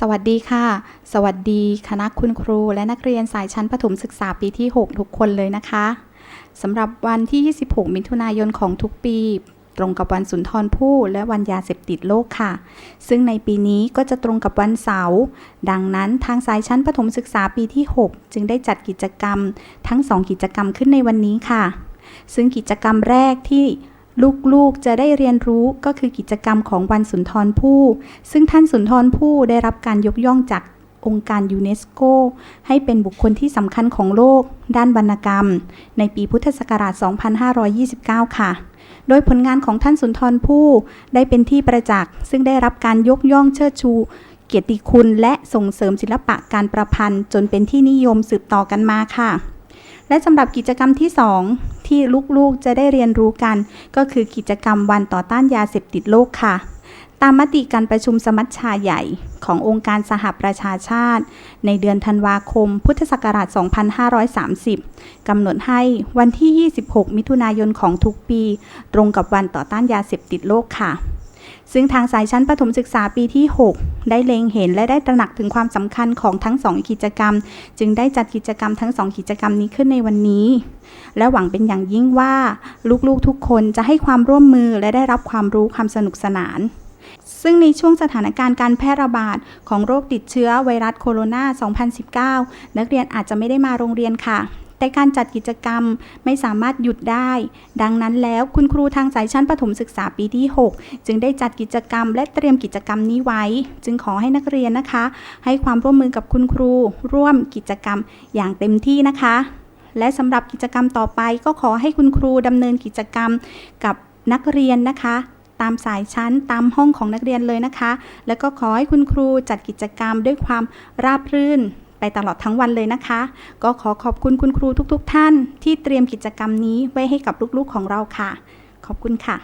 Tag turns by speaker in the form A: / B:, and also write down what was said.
A: สวัสดีค่ะ สวัสดีคณะคุณครู และนักเรียนสายชั้นประถมศึกษาปีที่ 6 ทุกคนเลยนะคะสำหรับวันที่ 26 มิถุนายนของทุกปี ตรงกับวันสุนทรภู่และวันยาเสพติดโลกค่ะ ซึ่งในปีนี้ก็จะตรงกับวันเสาร์ดังนั้นทางสายชั้นประถมศึกษาปีที่ 6 จึงได้จัดกิจกรรมทั้ง 2 กิจกรรมขึ้นในวันนี้ค่ะ ซึ่งกิจกรรมแรกที่ ลูกๆจะได้เรียนรู้ก็คือกิจกรรมของวันสุนทรภู่ซึ่งท่านสุนทรภู่ได้รับการยกย่องจากองค์การยูเนสโก ให้เป็นบุคคลที่สำคัญของโลก ด้านวรรณกรรม ในปีพุทธศักราช 2529 ค่ะ โดยผลงานของท่านสุนทรภู่ได้เป็นที่ประจักษ์ ซึ่งได้รับการยกย่องเชิดชู เกียรติคุณและส่งเสริมศิลปะการประพันธ์ จนเป็นที่นิยมสืบต่อกันมาค่ะ และสำหรับกิจกรรมที่ 2 ที่ลูกๆจะได้เรียนรู้กัน ก็คือกิจกรรมวันต่อต้านยาเสพติดโลกค่ะ ตามมติการประชุมสมัชชาใหญ่ขององค์การสหประชาชาติ ในเดือนธันวาคม พุทธศักราช 2530 กำหนดให้วันที่ 26 มิถุนายนของทุกปี ตรงกับวันต่อต้านยาเสพติดโลกค่ะซึ่งทางสายชั้นประถมศึกษาปีที่ 6 ได้เล็งเห็นและได้ตระหนักถึงความสำคัญของทั้งสองกิจกรรม จึงได้จัดกิจกรรมทั้งสองกิจกรรมนี้ขึ้นในวันนี้ และหวังเป็นอย่างยิ่งว่าลูกๆทุกคนจะให้ความร่วมมือและได้รับความรู้ความสนุกสนาน ซึ่งในช่วงสถานการณ์การแพร่ระบาดของโรคติดเชื้อไวรัสโคโรนา 2019 นักเรียนอาจจะไม่ได้มาโรงเรียนค่ะ แต่การจัดกิจกรรมไม่สามารถหยุดได้ ดังนั้นแล้วคุณครูทางสายชั้นประถมศึกษาปีที่ 6 จึงได้จัดกิจกรรม และเตรียมกิจกรรมนี้ไว้ จึงขอให้นักเรียนนะคะ ให้ความร่วมมือกับคุณครู ร่วมกิจกรรมอย่างเต็มที่นะคะ และสำหรับกิจกรรมต่อไป ก็ขอให้คุณครูดำเนินกิจกรรมกับนักเรียนนะคะ ตามสายชั้นตามห้องของนักเรียนเลยนะคะ แล้วก็ขอให้คุณครูจัดกิจกรรมด้วยความราบรื่น ไปตลอดทั้งวันเลยนะคะ ก็ขอขอบคุณคุณครูทุกๆทท่าน ที่เตรียมกิจกรรมนี้ไว้ให้กับลูกๆของเราค่ะ ขอบคุณค่ะ